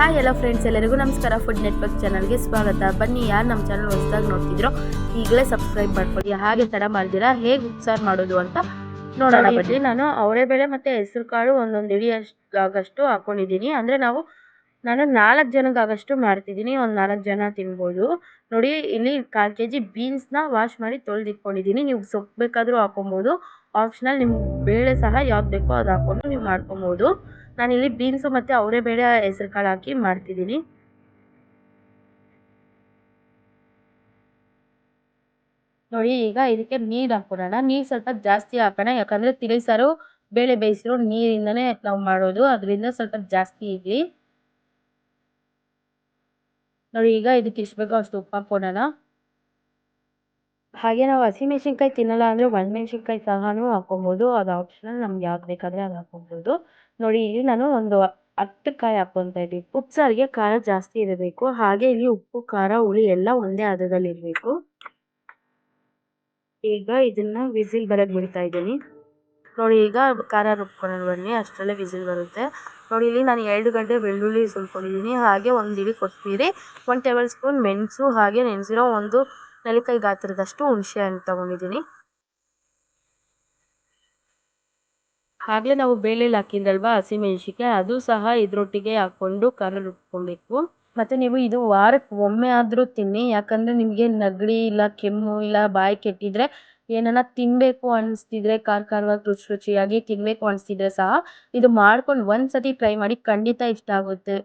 Hi ಎಲ್ಲ friends ಎಲ್ಲರಿಗೂ ನಮಸ್ಕಾರ. ಫುಡ್ ನೆಟ್ವರ್ಕ್ ಚಾನಲ್ಗೆ ಸ್ವಾಗತ. ಬನ್ನಿ ಯಾರು ನಮ್ಮ ಚಾನಲ್ ಹೊಸದಾಗಿ ನೋಡ್ತಿದ್ರೋ ಈಗಲೇ ಸಬ್ಸ್ಕ್ರೈಬ್ ಮಾಡ್ಕೊಳ್ಳಿ. ಹಾಗೆ ತಡ ಮಾಡ್ದಿರಾ ಹೇಗೆ ಉಪ್ಸಾರು ಮಾಡೋದು ಅಂತ ನೋಡೋಣ. ಬನ್ನಿ ನಾನು ಅವರೇ ಬೇಳೆ ಮತ್ತು ಹೆಸರು ಕಾಳು ಒಂದೊಂದು ಇಡಿ ಅಷ್ಟು ಆಗಷ್ಟು ಹಾಕೊಂಡಿದ್ದೀನಿ. ಅಂದರೆ ನಾವು ನಾನು ನಾಲ್ಕು ಜನಕ್ಕಾಗಷ್ಟು ಮಾಡ್ತಿದ್ದೀನಿ. ಒಂದು ನಾಲ್ಕು ಜನ ತಿನ್ಬೋದು. ನೋಡಿ ಇಲ್ಲಿ ಕಾಲು ಕೆ ಜಿ ಬೀನ್ಸ್ನ ವಾಶ್ ಮಾಡಿ ತೊಳೆದಿಟ್ಕೊಂಡಿದ್ದೀನಿ ನೀವು ಸೊಪ್ಪು ಬೇಕಾದರೂ ಹಾಕೊಬೋದು. ಆಪ್ಷನಲ್ ನಿಮ್ಗೆ ಬೇಳೆ ಸಹ ಯಾವ್ದು ಬೇಕೋ ಅದು ಹಾಕ್ಕೊಂಡು ನೀವು ಮಾಡ್ಕೊಬೋದು. ನಾನಿಲ್ಲಿ ಬೀನ್ಸು ಮತ್ತು ಅವರೆಬೇಳೆ ಬೇಳೆ ಹೆಸರು ಕಾಳು ಹಾಕಿ ಮಾಡ್ತಿದ್ದೀನಿ. ನೋಡಿ, ಈಗ ಇದಕ್ಕೆ ನೀರು ಹಾಕ್ಕೊಳೋಣ ನೀರು ಸ್ವಲ್ಪ ಜಾಸ್ತಿ ಹಾಕೋಣ. ಯಾಕಂದರೆ ತಿಳಿಸಾರು ಬೇಳೆ ಬೇಯಿಸಿರೋ ನೀರಿಂದನೇ ನಾವು ಮಾಡೋದು. ಅದರಿಂದ ಸ್ವಲ್ಪ ಜಾಸ್ತಿ ಇರಲಿ. ನೋಡಿ, ಈಗ ಇದಕ್ಕೆ ಎಷ್ಟು ಬೇಕೋ ಅಷ್ಟು ಉಪ್ಪು ಹಾಕ್ಕೊಳೋಣ ಹಾಗೆ ನಾವು ಹಸಿಮೆಣ್ಸಿನ್ಕಾಯಿ ತಿನ್ನಲ್ಲ ಅಂದರೆ ಒಣಮೆಣ್ಸಿನ್ಕಾಯಿ ಸಹನೂ ಹಾಕ್ಕೊಬೋದು ಅದು ಆಪ್ಷನಲ್ ನಮ್ಗೆ ಯಾವ್ದು ಬೇಕಾದರೆ ಅದು ಹಾಕ್ಕೊಬೋದು ನೋಡಿ ಇಲ್ಲಿ ನಾನು ಒಂದು ಹತ್ತು ಕಾಯಿ ಹಾಕ್ಕೊತಾ ಇದ್ದೀನಿ ಉಪ್ಸಾರಿಗೆ ಖಾರ ಜಾಸ್ತಿ ಇರಬೇಕು ಹಾಗೆ ಇಲ್ಲಿ ಉಪ್ಪು ಖಾರ ಹುಳಿ ಎಲ್ಲ ಒಂದೇ ಹದದಲ್ಲಿ ಇರಬೇಕು ಈಗ ಇದನ್ನ ವಿಸಿಲ್ ಬರೋಕ್ಕೆ ಬಿಡ್ತಾ ಇದ್ದೀನಿ ನೋಡಿ ಈಗ ಖಾರ ರುಬ್ಕೊಂಡು ಬನ್ನಿ ಅಷ್ಟರಲ್ಲೇ ವಿಸಿಲ್ ಬರುತ್ತೆ ನೋಡಿ ಇಲ್ಲಿ ನಾನು ಎರಡು ಗಂಟೆ ಬೆಳ್ಳುಳ್ಳಿ ಸುಲ್ಕೊಂಡಿದ್ದೀನಿ ಹಾಗೆ ಒಂದು ಇಡೀ ಕೊತ್ತಂಬರಿ ಒಂದು ಟೇಬಲ್ ಸ್ಪೂನ್ ಮೆಣಸು ಹಾಗೆ ನೆನೆಸಿರೋ ಒಂದು ನೆಲ್ಲಿಕಾಯಿ ಗಾತ್ರದಷ್ಟು ಹುಣಸೆ ಹಣ್ಣು ತಗೊಂಡಿದ್ದೀನಿ. ಆಗಲೇ ನಾವು ಬೇಳೆಲಿ ಹಾಕಿದ್ರಲ್ವಾ ಹಸಿಮೆಣ್ಸಿನ್ಕಾಯಿ ಅದು ಸಹ ಇದರೊಟ್ಟಿಗೆ ಹಾಕ್ಕೊಂಡು ಖಾರ ರುಬ್ಕೊಬೇಕು. ಮತ್ತು ನೀವು ಇದು ವಾರಕ್ಕೆ ಒಮ್ಮೆ ಆದರೂ ತಿನ್ನಿ ಯಾಕಂದರೆ ನಿಮಗೆ ನೆಗಡಿ ಇಲ್ಲ ಕೆಮ್ಮು ಇಲ್ಲ ಬಾಯಿ ಕೆಟ್ಟಿದ್ರೆ ಏನನ್ನ ತಿನ್ನಬೇಕು ಅನಿಸ್ತಿದ್ರೆ ಖಾರ ಖಾರವಾಗಿ ರುಚಿ ರುಚಿಯಾಗಿ ತಿನ್ನಬೇಕು ಅನಿಸ್ತಿದ್ರೆ ಸಹ ಇದು ಮಾಡ್ಕೊಂಡು ಒಂದು ಸತಿ ಟ್ರೈ ಮಾಡಿ ಖಂಡಿತ ಇಷ್ಟ ಆಗುತ್ತೆ.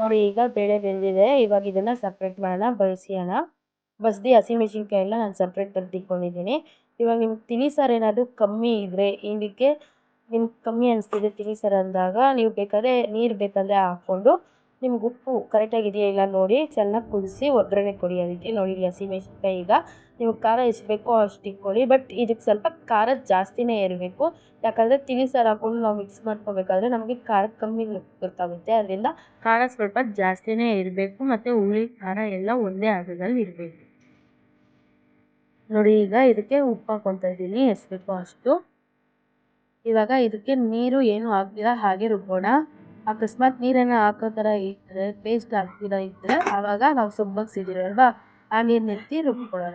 ನೋಡಿ, ಈಗ ಬೇಳೆ ಬೆಂದಿದೆ. ಇವಾಗ ಇದನ್ನು ಸಪ್ರೇಟ್ ಮಾಡೋಣ ಬಳಸಿಯೋಣ ಬಸ್ದಿ ಹಸಿಮೆಣ್ಸಿನ್ಕಾಯಿ ಎಲ್ಲ ನಾನು ಸಪ್ರೇಟ್ ತೆಗ್ದಿಟ್ಕೊಂಡಿದ್ದೀನಿ ಇವಾಗ ನಿಮ್ಗೆ ತಿಳಿ ಸಾರು ಏನಾದರೂ ಕಮ್ಮಿ ಇದ್ದರೆ ಇದಕ್ಕೆ ನಿಮ್ಗೆ ಕಮ್ಮಿ ಅನಿಸ್ತಿದೆ ತಿಳಿ ಸಾರು ಅಂದಾಗ, ನೀವು ಬೇಕಾದರೆ ನೀರು ಬೇಕಾದರೆ ಹಾಕ್ಕೊಂಡು ನಿಮ್ಗೆ ಉಪ್ಪು ಕರೆಕ್ಟಾಗಿದೆಯಾ ಇಲ್ಲ ನೋಡಿ, ಚೆನ್ನಾಗಿ ಕುದಿಸಿ ಒಗ್ಗರಣೆ ಕೊಡಿ ಅದಕ್ಕೆ ನೋಡಿ ಹಸಿಮೆಣ್ಸಿನ್ಕಾಯಿ ಈಗ ನೀವು ಖಾರ ಎಷ್ಟು ಬೇಕೋ ಅಷ್ಟು ಇಟ್ಕೊಳ್ಳಿ. ಬಟ್ ಇದಕ್ಕೆ ಸ್ವಲ್ಪ ಖಾರ ಜಾಸ್ತಿನೇ ಇರಬೇಕು ಯಾಕಂದರೆ ತಿಳಿಸಾರು ಹಾಕ್ಕೊಂಡು ನಾವು ಮಿಕ್ಸ್ ಮಾಡ್ಕೋಬೇಕಾದ್ರೆ ನಮಗೆ ಖಾರ ಕಮ್ಮಿ ಗೊತ್ತಾಗುತ್ತೆ. ಅದರಿಂದ ಖಾರ ಸ್ವಲ್ಪ ಜಾಸ್ತಿನೇ ಇರಬೇಕು ಮತ್ತು ಹುಳಿ, ಖಾರ ಎಲ್ಲ ಒಂದೇ ಹದದಲ್ಲಿ ಇರಬೇಕು. ನೋಡಿ ಈಗ ಇದಕ್ಕೆ ಉಪ್ಪು ಹಾಕ್ಕೊತಾ ಇದ್ದೀನಿ ಎಷ್ಟು ಬೇಕೋ ಅಷ್ಟು. ಇವಾಗ ಇದಕ್ಕೆ ನೀರು ಏನು ಹಾಕ್ದಿರ ಹಾಗೆ ರುಬ್ಬೋಣ. ಅಕಸ್ಮಾತ್ ನೀರನ್ನು ಹಾಕೋ ಥರ ಇದ್ದರೆ ಪೇಸ್ಟ್ ಹಾಕ್ದಿರ ಇದ್ದರೆ ಆವಾಗ ನಾವು ಸೊಬ್ಬಗ್ಸಿದ್ದೀರಲ್ವಾ ಆ ನೀರನ್ನ ಎತ್ತಿ ರುಬ್ಕೊಳ್ಳೋಣ.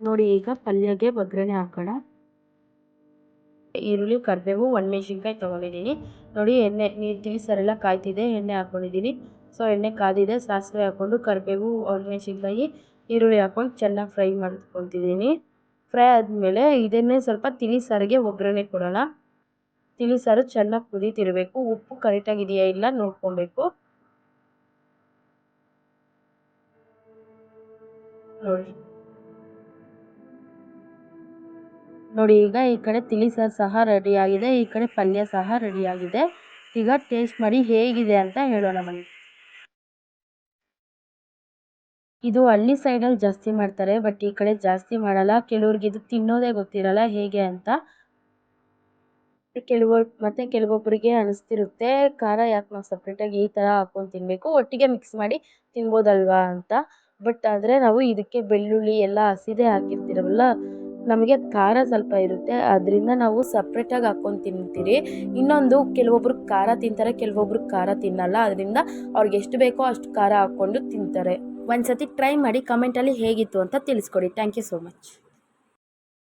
ನೋಡಿ ಈಗ ಪಲ್ಯಗೆ ಒಗ್ಗರಣೆ ಹಾಕೋಣ. ಈರುಳ್ಳಿ, ಕರಿಬೇವು, ಒಣಮೆಣ್ಸಿನ್ಕಾಯಿ ತೊಗೊಂಡಿದ್ದೀನಿ. ನೋಡಿ ಎಣ್ಣೆ ನೀರು ತಿಳಿಸರೆಲ್ಲ ಕಾಯ್ತಿದೆ, ಎಣ್ಣೆ ಹಾಕ್ಕೊಂಡಿದ್ದೀನಿ ಸೊ, ಎಣ್ಣೆ ಕಾದಿದೆ, ಸಾಸಿವೆ ಹಾಕ್ಕೊಂಡು ಕರಿಬೇವು, ಒಣಮೆಣ್ಸಿನ್ಕಾಯಿ, ಈರುಳ್ಳಿ ಹಾಕ್ಕೊಂಡು ಚೆನ್ನಾಗಿ ಫ್ರೈ ಮಾಡ್ಕೊತಿದ್ದೀನಿ. ಫ್ರೈ ಆದಮೇಲೆ ಇದನ್ನೇ ಸ್ವಲ್ಪ ತಿಳಿ ಸಾರಿಗೆ ಒಗ್ಗರಣೆ ಕೊಡೋಣ. ತಿಳಿ ಸಾರು ಚೆನ್ನಾಗಿ ಕುದೀತಿರಬೇಕು ಉಪ್ಪು ಕರೆಕ್ಟಾಗಿದೆಯಾ ಇಲ್ಲ ನೋಡ್ಕೊಬೇಕು. ನೋಡಿ. ನೋಡಿ, ಈಗ ಈ ಕಡೆ ತಿಳಿಸಾರು ಸಹ ರೆಡಿಯಾಗಿದೆ ಈ ಕಡೆ ಪಲ್ಯ ಸಹ ರೆಡಿಯಾಗಿದೆ ಈಗ ಟೇಸ್ಟ್ ಮಾಡಿ ಹೇಗಿದೆ ಅಂತ ಹೇಳೋಣ ಬನ್ನಿ. ಇದು ಹಳ್ಳಿ ಸೈಡಲ್ಲಿ ಜಾಸ್ತಿ ಮಾಡ್ತಾರೆ ಬಟ್ ಈ ಕಡೆ ಜಾಸ್ತಿ ಮಾಡಲ್ಲ. ಕೆಲವ್ರಿಗೆ ಇದು ತಿನ್ನೋದೇ ಗೊತ್ತಿರಲ್ಲ ಹೇಗೆ ಅಂತ. ಕೆಲವರು ಮತ್ತು ಕೆಲವೊಬ್ಬರಿಗೆ ಅನಿಸ್ತಿರುತ್ತೆ, ಖಾರ ಯಾಕೆ ನಾವು ಸಪ್ರೇಟಾಗಿ ಈ ಥರ ಹಾಕ್ಕೊಂಡು ತಿನ್ನಬೇಕು ಒಟ್ಟಿಗೆ ಮಿಕ್ಸ್ ಮಾಡಿ ತಿನ್ಬೋದಲ್ವಾ ಅಂತ. ಬಟ್ ಆದರೆ ನಾವು ಇದಕ್ಕೆ ಬೆಳ್ಳುಳ್ಳಿ, ಎಲ್ಲ ಹಸಿದೇ ಹಾಕಿರ್ತೀರಲ್ಲ, ನಮಗೆ ಖಾರ ಸ್ವಲ್ಪ ಇರುತ್ತೆ. ಅದರಿಂದ ನಾವು ಸಪ್ರೇಟಾಗಿ ಹಾಕ್ಕೊಂಡು ತಿಂತೀರಿ. ಇನ್ನೊಂದು ಕೆಲವೊಬ್ರು ಖಾರ ತಿಂತಾರೆ ಕೆಲವೊಬ್ರು ಖಾರ ತಿನ್ನಲ್ಲ. ಅದರಿಂದ ಅವ್ರಿಗೆ ಎಷ್ಟು ಬೇಕೋ ಅಷ್ಟು ಖಾರ ಹಾಕ್ಕೊಂಡು ತಿಂತಾರೆ. ಒಂದು ಸತಿ ಟ್ರೈ ಮಾಡಿ ಕಮೆಂಟಲ್ಲಿ ಹೇಗಿತ್ತು ಅಂತ ತಿಳಿಸ್ಕೊಡಿ. Thank you so much